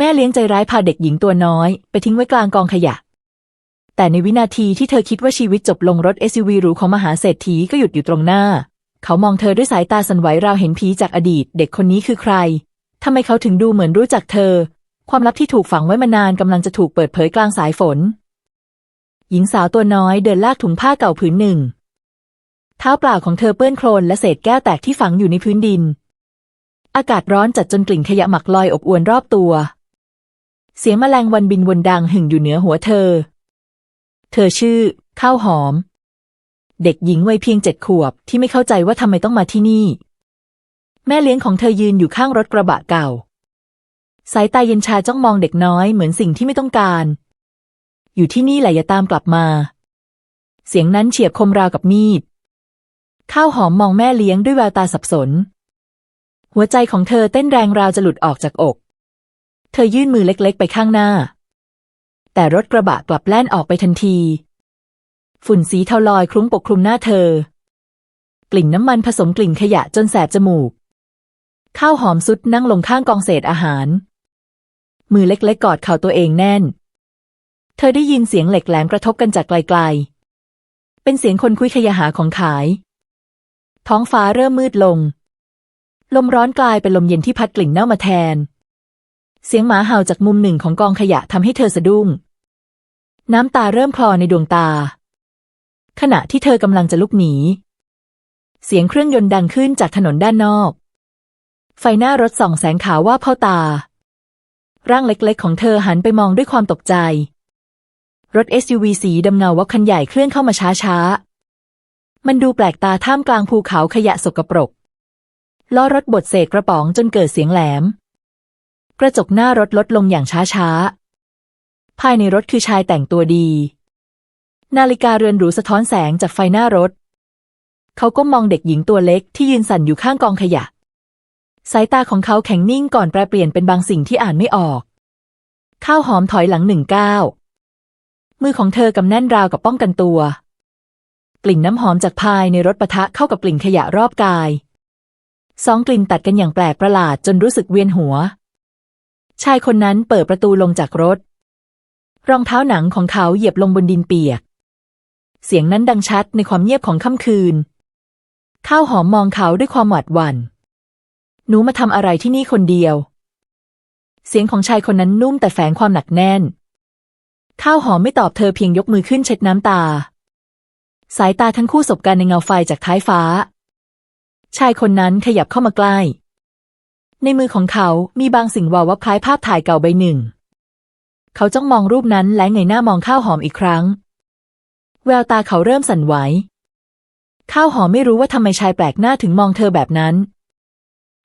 แม่เลี้ยงใจร้ายพาเด็กหญิงตัวน้อย ไปทิ้งไว้กลางกองขยะ แต่ในวินาทีที่เธอคิดว่าชีวิตจบลงรถ SUV หรูของมหาเศรษฐีก็หยุดอยู่ตรงหน้า เขามองเธอด้วยสายตาสันไหวราวเห็นผีจากอดีต เด็กคนนี้คือใครทำไมเขาถึงดูเหมือนรู้จักเธอ ความลับที่ถูกฝังไว้มานานกำลังจะถูกเปิดเผยกลางสายฝน หญิงสาวตัวน้อยเดินลากถุงผ้าเก่าผืนหนึ่งเท้าเปล่าของเธอเปื้อนโคลนและเศษแก้วแตกที่ฝังอยู่ในพื้นดิน อากาศร้อนจัดจนกลิ่นขยะหมักลอยอบอวนรอบตัว เสียงแมลงวันบินวนดังหึ่งอยู่เหนือหัวเธอ เธอชื่อ ข้าวหอม เด็กหญิงวัยเพียงเจ็ดขวบที่ไม่เข้าใจว่าทำไมต้องมาที่นี่ แม่เลี้ยงของเธอยืนอยู่ข้างรถกระบะเก่า สายตาเย็นชาจ้องมองเด็กน้อยเหมือนสิ่งที่ไม่ต้องการ อยู่ที่นี่แหละอย่าตามกลับมา เสียงนั้นเฉียบคมราวกับมีด ข้าวหอมมองแม่เลี้ยงด้วยแววตาสับสน หัวใจของเธอเต้นแรงราวจะหลุดออกจากอก เธอยื่นมือเล็กๆ ไปข้างหน้า แต่รถกระบะกลับแล่นออกไปทันที ฝุ่นสีเทาลอยคลุ้งปกคลุมหน้าเธอ กลิ่นน้ำมันผสมกลิ่นขยะจนแสบจมูก ข้าวหอมสุดนั่งลงข้างกองเศษอาหาร มือเล็กๆ กอดเข่าตัวเองแน่น เธอได้ยินเสียงเหล็กแหลมกระทบกันจากไกลๆ เป็นเสียงคนคุยขยะหาของขาย ท้องฟ้าเริ่มมืดลงลมร้อนกลายเป็นลมเย็นที่พัดกลิ่นเน่ามาแทน เสียงหมาเห่าจากมุมหนึ่งของกองขยะทำให้เธอสะดุ้ง น้ำตาเริ่มคลอในดวงตา ขณะที่เธอกำลังจะลุกหนี เสียงเครื่องยนต์ดังขึ้นจากถนนด้านนอก ไฟหน้ารถส่องแสงขาวว่าเข้าตา ร่างเล็กๆ ของเธอหันไปมองด้วยความตกใจ รถ SUV สีดำเงาวับคันใหญ่เคลื่อนเข้ามาช้าๆ มันดูแปลกตาท่ามกลางภูเขาขยะสกปรกล้อรถบดเศษกระป๋องจนเกิดเสียงแหลม กระจกหน้ารถลดลงอย่างช้าๆ ภายในรถคือชายแต่งตัวดี นาฬิกาเรือนหรูสะท้อนแสงจากไฟหน้ารถ เขาก็มองเด็กหญิงตัวเล็กที่ยืนสั่นอยู่ข้างกองขยะ สายตาของเขาแข็งนิ่งก่อนแปรเปลี่ยนเป็นบางสิ่งที่อ่านไม่ออก ข้าวหอมถอยหลังหนึ่งก้าวมือของเธอกำแน่นราวกับป้องกันตัว กลิ่นน้ำหอมจากภายในรถปะทะเข้ากับกลิ่นขยะรอบกายสองกลิ่นตัดกันอย่างแปลกประหลาดจนรู้สึกเวียนหัว ชายคนนั้นเปิดประตูลงจากรถ รองเท้าหนังของเขาเหยียบลงบนดินเปียก เสียงนั้นดังชัดในความเงียบของค่ำคืน ข้าวหอมมองเขาด้วยความหวาดหวัน่น หนูมาทำอะไรที่นี่คนเดียว เสียงของชายคนนั้นนุ่มแต่แฝงความหนักแน่น ข้าวหอมไม่ตอบเธอเพียงยกมือขึ้นเช็ดน้ำตา สายตาทั้งคู่สบกันในเงาไฟจากท้ายฟ้า ชายคนนั้นขยับเข้ามาใกล้ ในมือของเขามีบางสิ่งวาววับคล้ายภาพถ่ายเก่าใบหนึ่ง เขาจ้องมองรูปนั้นและเงยหน้ามองข้าวหอมอีกครั้ง แววตาเขาเริ่มสั่นไหว ข้าวหอมไม่รู้ว่าทำไมชายแปลกหน้าถึงมองเธอแบบนั้น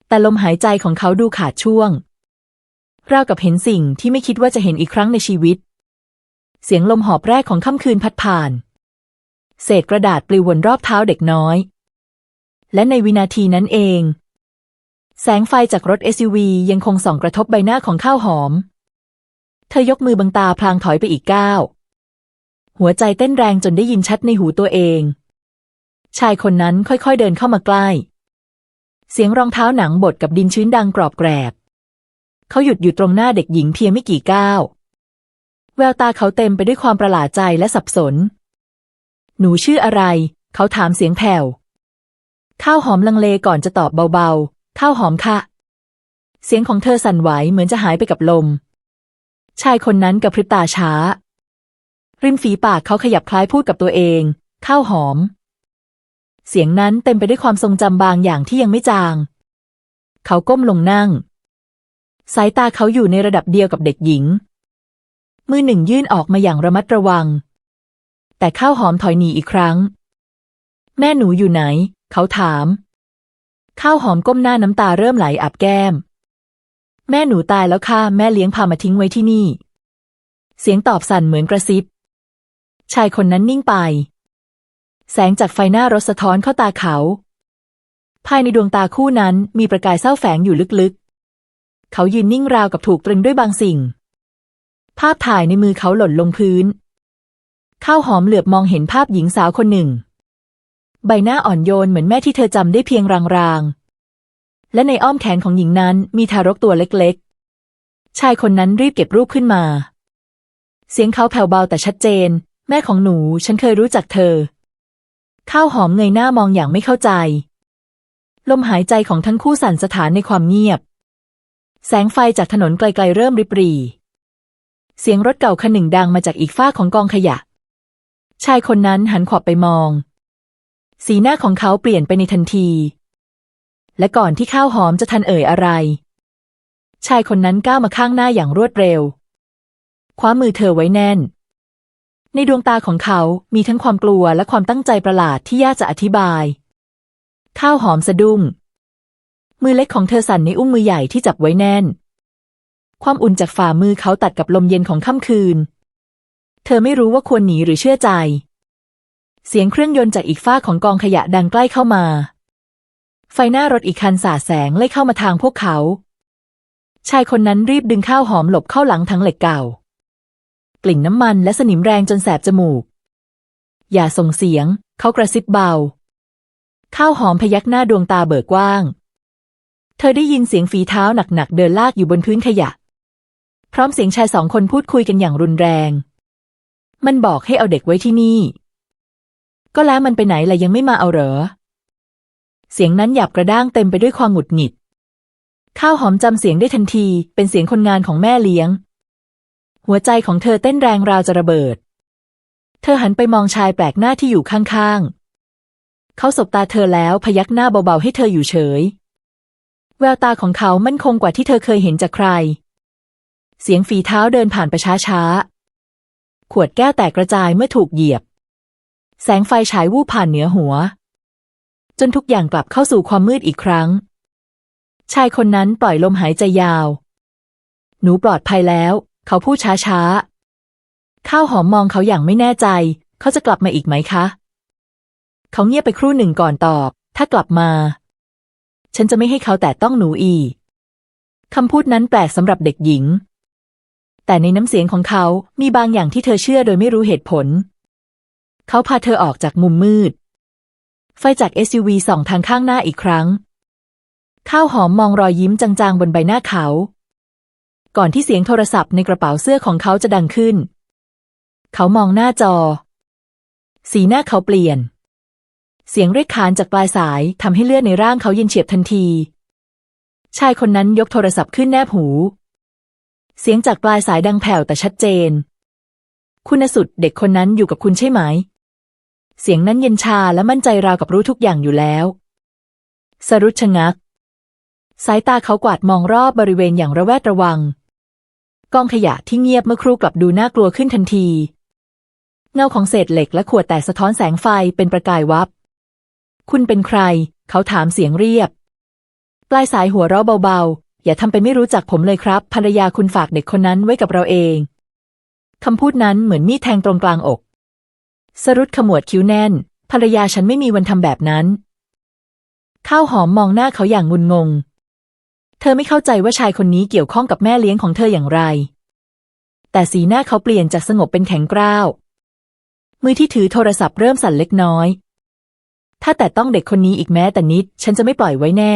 แต่ลมหายใจของเขาดูขาดช่วงราวกับเห็นสิ่งที่ไม่คิดว่าจะเห็นอีกครั้งในชีวิต เสียงลมหอบแรกของค่ำคืนพัดผ่าน เศษกระดาษปลิววนรอบเท้าเด็กน้อย และในวินาทีนั้นเอง แสงไฟจากรถ SUV ยังคงส่องกระทบใบหน้าของข้าวหอม เธอยกมือบังตาพลางถอยไปอีกก้าวหัวใจเต้นแรงจนได้ยินชัดในหูตัวเอง ชายคนนั้นค่อยๆเดินเข้ามาใกล้ เสียงรองเท้าหนังบดกับดินชื้นดังกรอบแกรบ เขาหยุดอยู่ตรงหน้าเด็กหญิงเพียงไม่กี่ก้าว แววตาเขาเต็มไปด้วยความประหลาดใจและสับสน หนูชื่ออะไร เขาถามเสียงแผ่ว ข้าวหอมลังเลก่อนจะตอบเบาๆ ข้าวหอมค่ะ เสียงของเธอสั่นไหวเหมือนจะหายไปกับลม ชายคนนั้นกระพริบตาช้า ริมฝีปากเขาขยับคล้ายพูดกับตัวเอง ข้าวหอม เสียงนั้นเต็มไปด้วยความทรงจำบางอย่างที่ยังไม่จาง เขาก้มลงนั่ง สายตาเขาอยู่ในระดับเดียวกับเด็กหญิง มือหนึ่งยื่นออกมาอย่างระมัดระวัง แต่ข้าวหอมถอยหนีอีกครั้ง แม่หนูอยู่ไหน เขาถาม ข้าวหอมก้มหน้าน้ำตาเริ่มไหลอาบแก้ม แม่หนูตายแล้วค่ะ แม่เลี้ยงพามาทิ้งไว้ที่นี่ เสียงตอบสั่นเหมือนกระซิบ ชายคนนั้นนิ่งไป แสงจากไฟหน้ารถสะท้อนเข้าตาเขา ภายในดวงตาคู่นั้นมีประกายเศร้าแฝงอยู่ลึกๆ เขายืนนิ่งราวกับถูกตรึงด้วยบางสิ่ง ภาพถ่ายในมือเขาหล่นลงพื้น ข้าวหอมเหลือบมองเห็นภาพหญิงสาวคนหนึ่ง ใบหน้าอ่อนโยนเหมือนแม่ที่เธอจำได้เพียงรางๆ และในอ้อมแขนของหญิงนั้นมีทารกตัวเล็กๆ ชายคนนั้นรีบเก็บรูปขึ้นมา เสียงเขาแผ่วเบาแต่ชัดเจน แม่ของหนูฉันเคยรู้จักเธอ ข้าวหอมเงยหน้ามองอย่างไม่เข้าใจ ลมหายใจของทั้งคู่สั่นสถานในความเงียบ แสงไฟจากถนนไกลๆเริ่มริบหรี่เสียงรถเก่าคันหนึ่งดังมาจากอีกฝ้าของกองขยะ ชายคนนั้นหันขวับไปมอง สีหน้าของเขาเปลี่ยนไปในทันที และก่อนที่ข้าวหอมจะทันเอ่ยอะไร ชายคนนั้นก้าวมาข้างหน้าอย่างรวดเร็ว คว้ามือเธอไว้แน่น ในดวงตาของเขามีทั้งความกลัวและความตั้งใจประหลาดที่ยากจะอธิบาย ข้าวหอมสะดุ้ง มือเล็กของเธอสั่นในอุ้งมือใหญ่ที่จับไว้แน่น ความอุ่นจากฝ่ามือเขาตัดกับลมเย็นของค่ำคืน เธอไม่รู้ว่าควรหนีหรือเชื่อใจ เสียงเครื่องยนต์จากอีกฝ้าของกองขยะดังใกล้เข้ามา ไฟหน้ารถอีกคันสาดแสงไล่เข้ามาทางพวกเขา ชายคนนั้นรีบดึงข้าวหอมหลบเข้าหลังทั้งเหล็กเก่า กลิ่นน้ำมันและสนิมแรงจนแสบจมูก อย่าส่งเสียง เขากระซิบเบา ข้าวหอมพยักหน้าดวงตาเบิกกว้าง เธอได้ยินเสียงฝีเท้าหนักๆเดินลากอยู่บนพื้นขยะ พร้อมเสียงชายสองคนพูดคุยกันอย่างรุนแรง มันบอกให้เอาเด็กไว้ที่นี่ ก็แล้วมันไปไหนล่ะยังไม่มาเอาเหรอ เสียงนั้นหยาบกระด้างเต็มไปด้วยความหงุดหงิด ข้าวหอมจำเสียงได้ทันที เป็นเสียงคนงานของแม่เลี้ยง หัวใจของเธอเต้นแรงราวจะระเบิด เธอหันไปมองชายแปลกหน้าที่อยู่ข้างๆ เขาสบตาเธอแล้วพยักหน้าเบาๆให้เธออยู่เฉย แววตาของเขามั่นคงกว่าที่เธอเคยเห็นจากใคร เสียงฝีเท้าเดินผ่านไปช้าๆ ขวดแก้วแตกกระจายเมื่อถูกเหยียบ แสงไฟฉายวูบผ่านเหนือหัว จนทุกอย่างกลับเข้าสู่ความมืดอีกครั้ง ชายคนนั้นปล่อยลมหายใจยาว หนูปลอดภัยแล้ว เขาพูดช้าๆ ข้าวหอมมองเขาอย่างไม่แน่ใจ เขาจะกลับมาอีกไหมคะ เขาเงียบไปครู่หนึ่งก่อนตอบ ถ้ากลับมา ฉันจะไม่ให้เขาแตะต้องหนูอีกคำพูดนั้นแปลกสำหรับเด็กหญิง แต่ในน้ำเสียงของเขามีบางอย่างที่เธอเชื่อโดยไม่รู้เหตุผล เขาพาเธอออกจากมุมมืด ไฟจาก SUV ส่องทางข้างหน้าอีกครั้ง ข้าวหอมมองรอยยิ้มจางๆบนใบหน้าเขา ก่อนที่เสียงโทรศัพท์ในกระเป๋าเสื้อของเขาจะดังขึ้น เขามองหน้าจอ สีหน้าเขาเปลี่ยน เสียงเรียกขานจากปลายสายทำให้เลือดในร่างเขาเย็นเฉียบทันที ชายคนนั้นยกโทรศัพท์ขึ้นแนบหู เสียงจากปลายสายดังแผ่วแต่ชัดเจนคุณสุดเด็กคนนั้นอยู่กับคุณใช่ไหม เสียงนั้นเย็นชาและมั่นใจราวกับรู้ทุกอย่างอยู่แล้ว สรุชะงัก สายตาเขากวาดมองรอบบริเวณอย่างระแวดระวัง กองขยะที่เงียบเมื่อครู่กลับดูน่ากลัวขึ้นทันที เงาของเศษเหล็กและขวดแตกสะท้อนแสงไฟเป็นประกายวับ คุณเป็นใคร เขาถามเสียงเรียบ ปลายสายหัวเราะเบาๆ อย่าทำเป็นไม่รู้จักผมเลยครับ ภรรยาคุณฝากเด็กคนนั้นไว้กับเราเองคำพูดนั้นเหมือนมีดแทงตรงกลางอก สรุดขมวดคิ้วแน่น ภรรยาฉันไม่มีวันทำแบบนั้น ข้าวหอมมองหน้าเขาอย่างงุนงง เธอไม่เข้าใจว่าชายคนนี้เกี่ยวข้องกับแม่เลี้ยงของเธออย่างไร แต่สีหน้าเขาเปลี่ยนจากสงบเป็นแข็งกร้าว มือที่ถือโทรศัพท์เริ่มสั่นเล็กน้อย ถ้าแต่ต้องเด็กคนนี้อีกแม้แต่นิด ฉันจะไม่ปล่อยไว้แน่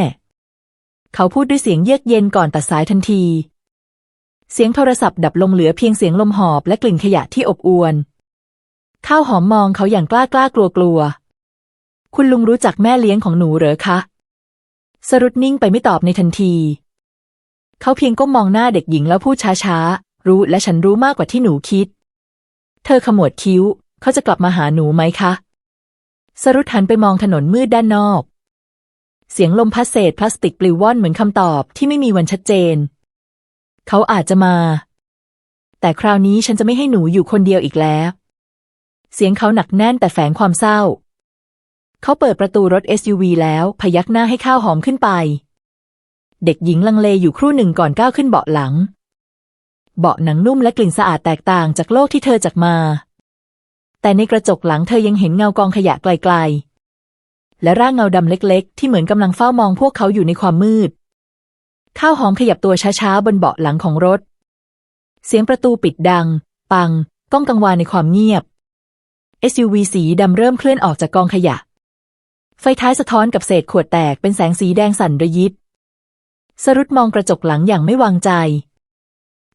เขาพูดด้วยเสียงเยือกเย็นก่อนตัดสายทันที เสียงโทรศัพท์ดับลงเหลือเพียงเสียงลมหอบและกลิ่นขยะที่อบอวล ข้าวหอมมองเขาอย่างกล้ากล้ากลัวกลัว คุณลุงรู้จักแม่เลี้ยงของหนูเหรอคะ สรุดนิ่งไปไม่ตอบในทันที เขาเพียงก้มมองหน้าเด็กหญิงแล้วพูดช้าๆ รู้และฉันรู้มากกว่าที่หนูคิด เธอขมวดคิ้ว เขาจะกลับมาหาหนูไหมคะ สรุดหันไปมองถนนมืดด้านนอก เสียงลมพัดเศษพลาสติกปลิวว่อนเหมือนคำตอบที่ไม่มีวันชัดเจน เขาอาจจะมา แต่คราวนี้ฉันจะไม่ให้หนูอยู่คนเดียวอีกแล้ว เสียงเขาหนักแน่นแต่แฝงความเศร้า เขาเปิดประตูรถ SUV แล้วพยักหน้าให้ข้าวหอมขึ้นไป เด็กหญิงลังเลอยู่ครู่หนึ่งก่อนก้าวขึ้นเบาะหลัง เบาะหนังนุ่มและกลิ่นสะอาดแตกต่างจากโลกที่เธอจากมา แต่ในกระจกหลังเธอยังเห็นเงากองขยะไกลๆ และร่างเงาดำเล็กๆ ที่เหมือนกำลังเฝ้ามองพวกเขาอยู่ในความมืด ข้าวหอมขยับตัวช้าๆบนเบาะหลังของรถ เสียงประตูปิดดัง ปัง ก้องกังวานในความเงียบ SUV สีดำเริ่มเคลื่อนออกจากกองขยะ ไฟท้ายสะท้อนกับเศษขวดแตกเป็นแสงสีแดงสั่นระยิบ สรุดมองกระจกหลังอย่างไม่วางใจ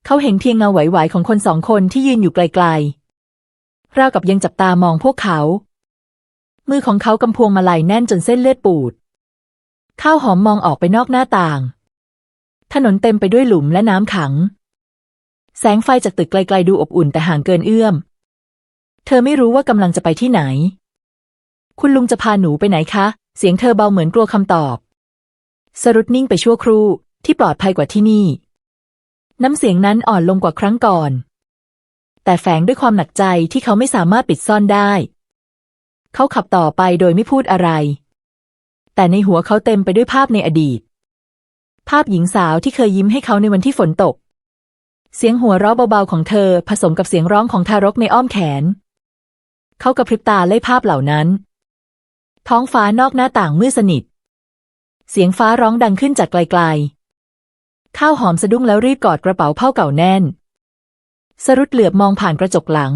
เขาเห็นเพียงเงาไหวๆของคนสองคนที่ยืนอยู่ไกลๆราวกับยังจับตามองพวกเขา มือของเขากำพวงมาลัยแน่นจนเส้นเลือดปูด ข้าวหอมมองออกไปนอกหน้าต่าง ถนนเต็มไปด้วยหลุมและน้ำขัง แสงไฟจากตึกไกลๆดูอบอุ่นแต่ห่างเกินเอื้อม เธอไม่รู้ว่ากำลังจะไปที่ไหน คุณลุงจะพาหนูไปไหนคะ เสียงเธอเบาเหมือนกลัวคำตอบ สรุดนิ่งไปชั่วครู่ที่ปลอดภัยกว่าที่นี่ น้ำเสียงนั้นอ่อนลงกว่าครั้งก่อน แต่แฝงด้วยความหนักใจที่เขาไม่สามารถปิดซ่อนได้ เขาขับต่อไปโดยไม่พูดอะไร แต่ในหัวเขาเต็มไปด้วยภาพในอดีต ภาพหญิงสาวที่เคยยิ้มให้เขาในวันที่ฝนตก เสียงหัวเราะเบาๆของเธอผสมกับเสียงร้องของทารกในอ้อมแขน เขากระพริบตาไล่ภาพเหล่านั้น ท้องฟ้านอกหน้าต่างมืดสนิท เสียงฟ้าร้องดังขึ้นจากไกลๆ ข้าวหอมสะดุ้งแล้วรีบกอดกระเป๋าผ้าเก่าแน่น สรุดเหลือบมองผ่านกระจกหลัง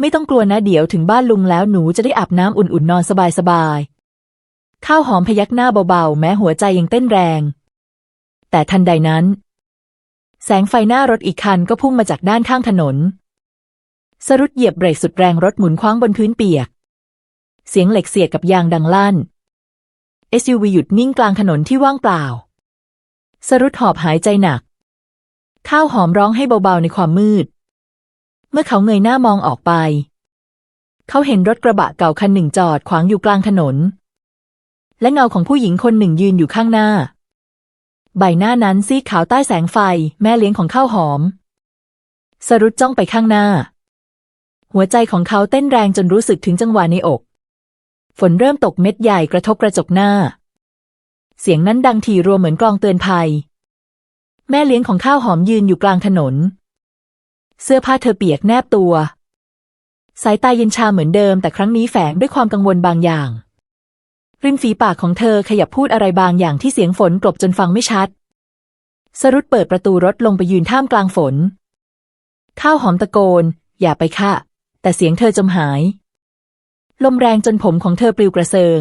ไม่ต้องกลัวนะเดี๋ยวถึงบ้านลุงแล้วหนูจะได้อาบน้ำอุ่นๆนอนสบายๆ ข้าวหอมพยักหน้าเบาๆ แม้หัวใจยังเต้นแรง แต่ทันใดนั้น แสงไฟหน้ารถอีกคันก็พุ่งมาจากด้านข้างถนน สรุดเหยียบเบรกสุดแรงรถหมุนคว้างบนพื้นเปียก เสียงเหล็กเสียดกับยางดังลั่น SUV หยุดนิ่งกลางถนนที่ว่างเปล่า สรุดหอบหายใจหนัก ข้าวหอมร้องให้เบาๆในความมืด เมื่อเขาเงยหน้ามองออกไป เขาเห็นรถกระบะเก่าคันหนึ่งจอดขวางอยู่กลางถนน และเงาของผู้หญิงคนหนึ่งยืนอยู่ข้างหน้า ใบหน้านั้นซีดขาวใต้แสงไฟ แม่เลี้ยงของข้าวหอม สรุดจ้องไปข้างหน้า หัวใจของเขาเต้นแรงจนรู้สึกถึงจังหวะในอก ฝนเริ่มตกเม็ดใหญ่กระทบกระจกหน้า เสียงนั้นดังถี่รัวเหมือนกลองเตือนภัย แม่เลี้ยงของข้าวหอมยืนอยู่กลางถนน เสื้อผ้าเธอเปียกแนบตัว สายตาเย็นชาเหมือนเดิม แต่ครั้งนี้แฝงด้วยความกังวลบางอย่างริมฝีปากของเธอขยับพูดอะไรบางอย่างที่เสียงฝนกลบจนฟังไม่ชัด สรุดเปิดประตูรถลงไปยืนท่ามกลางฝน ข้าวหอมตะโกน อย่าไปค่ะ แต่เสียงเธอจมหาย ลมแรงจนผมของเธอปลิวกระเซิง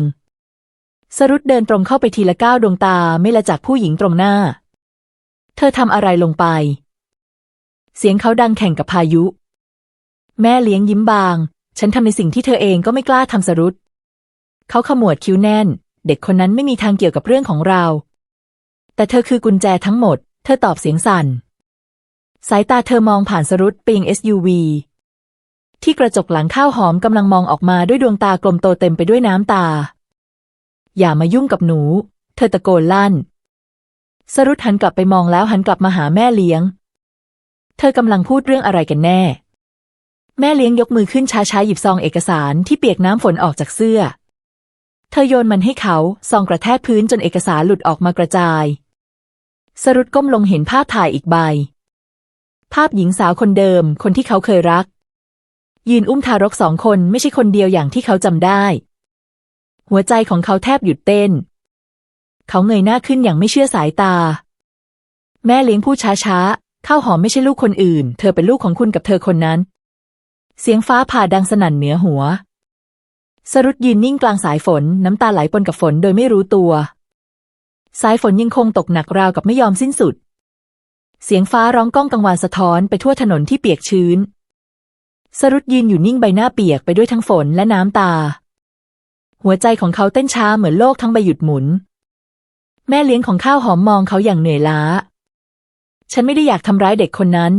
สรุดเดินตรงเข้าไปทีละก้าวดวงตาไม่ละจากผู้หญิงตรงหน้า เธอทำอะไรลงไป เสียงเขาดังแข่งกับพายุ แม่เลี้ยงยิ้มบาง ฉันทำในสิ่งที่เธอเองก็ไม่กล้าทำสรุดเขาขมวดคิ้วแน่น เด็กคนนั้นไม่มีทางเกี่ยวกับเรื่องของเรา แต่เธอคือกุญแจทั้งหมด เธอตอบเสียงสั่น สายตาเธอมองผ่านสรุดปยัง SUV ที่กระจกหลังข้าวหอมกำลังมองออกมาด้วยดวงตากลมโตเต็มไปด้วยน้ำตา อย่ามายุ่งกับหนู เธอตะโกนลั่น สรุดหันกลับไปมองแล้วหันกลับมาหาแม่เลี้ยง เธอกำลังพูดเรื่องอะไรกันแน่ แม่เลี้ยงยกมือขึ้นช้าๆหยิบซองเอกสารที่เปียกน้ำฝนออกจากเสื้อ เธอโยนมันให้เขาซองกระแทกพื้นจนเอกสารหลุดออกมากระจาย สรุดก้มลงเห็นภาพถ่ายอีกใบ ภาพหญิงสาวคนเดิมคนที่เขาเคยรัก ยืนอุ้มทารกสองคนไม่ใช่คนเดียวอย่างที่เขาจำได้ หัวใจของเขาแทบหยุดเต้น เขาเงยหน้าขึ้นอย่างไม่เชื่อสายตา แม่เลี้ยงพูดช้าๆข้าวหอมไม่ใช่ลูกคนอื่น เธอเป็นลูกของคุณกับเธอคนนั้น เสียงฟ้าผ่าดังสนั่นเหนือหัว สรุดยืนนิ่งกลางสายฝนน้ำตาไหลปนกับฝนโดยไม่รู้ตัว สายฝนยังคงตกหนักราวกับไม่ยอมสิ้นสุด เสียงฟ้าร้องก้องกังวานสะท้อนไปทั่วถนนที่เปียกชื้น สรุดยืนอยู่นิ่งใบหน้าเปียกไปด้วยทั้งฝนและน้ำตา หัวใจของเขาเต้นช้าเหมือนโลกทั้งใบหยุดหมุน แม่เลี้ยงของข้าวหอมมองเขาอย่างเหนื่อยล้า ฉันไม่ได้อยากทำร้ายเด็กคนนั้น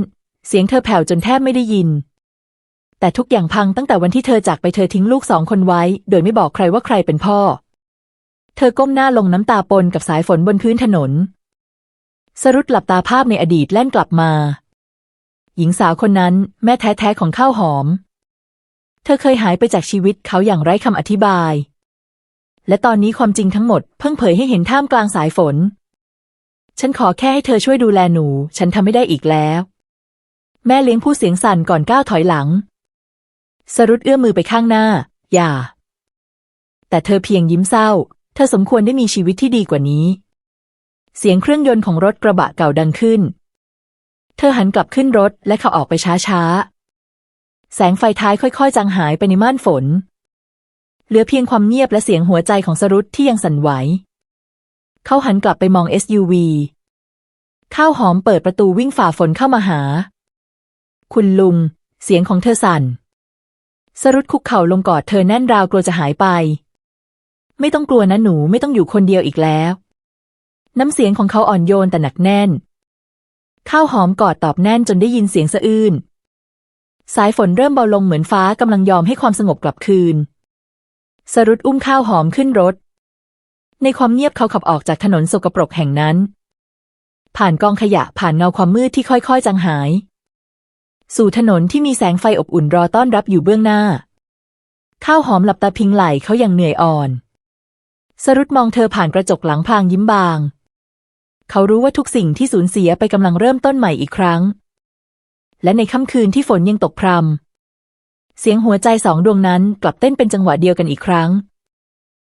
เสียงเธอแผ่วจนแทบไม่ได้ยิน แต่ทุกอย่างพังตั้งแต่วันที่เธอจากไปเธอทิ้งลูกสองคนไว้ โดยไม่บอกใครว่าใครเป็นพ่อ เธอก้มหน้าลงน้ำตาปนกับสายฝนบนพื้นถนน สรุดหลับตาภาพในอดีตแล่นกลับมา หญิงสาวคนนั้นแม่แท้ๆของข้าวหอม เธอเคยหายไปจากชีวิตเขาอย่างไร้คำอธิบาย และตอนนี้ความจริงทั้งหมดเพิ่งเผยให้เห็นท่ามกลางสายฝน ฉันขอแค่ให้เธอช่วยดูแลหนู ฉันทำไม่ได้อีกแล้ว แม่เลี้ยงผู้เสียงสั่นก่อนก้าวถอยหลัง สรุดเอื้อมมือไปข้างหน้า อย่า แต่เธอเพียงยิ้มเศร้า เธอสมควรได้มีชีวิตที่ดีกว่านี้ เสียงเครื่องยนต์ของรถกระบะเก่าดังขึ้น เธอหันกลับขึ้นรถและเขาออกไปช้าๆ แสงไฟท้ายค่อยๆ จางหายไปในม่านฝน เหลือเพียงความเงียบและเสียงหัวใจของสรุดที่ยังสั่นไหว เขาหันกลับไปมอง SUV ข้าวหอมเปิดประตูวิ่งฝ่าฝนเข้ามาหา คุณลุง เสียงของเธอสั่น สรุดคุกเข่าลงกอดเธอแน่นราวกลัวจะหายไป ไม่ต้องกลัวนะหนูไม่ต้องอยู่คนเดียวอีกแล้ว น้ำเสียงของเขาอ่อนโยนแต่หนักแน่น ข้าวหอมกอดตอบแน่นจนได้ยินเสียงสะอื้น สายฝนเริ่มเบาลงเหมือนฟ้ากำลังยอมให้ความสงบกลับคืน สรุดอุ้มข้าวหอมขึ้นรถ ในความเงียบเขาขับออกจากถนนสกปรกแห่งนั้น ผ่านกองขยะผ่านเงาความมืดที่ค่อยๆจางหาย สู่ถนนที่มีแสงไฟอบอุ่นรอต้อนรับอยู่เบื้องหน้า ข้าวหอมหลับตาพิงไหลเขาอย่างเหนื่อยอ่อน สรุดมองเธอผ่านกระจกหลังพางยิ้มบาง เขารู้ว่าทุกสิ่งที่สูญเสียไปกำลังเริ่มต้นใหม่อีกครั้ง และในค่ำคืนที่ฝนยังตกพรำเสียงหัวใจสองดวงนั้นกลับเต้นเป็นจังหวะเดียวกันอีกครั้ง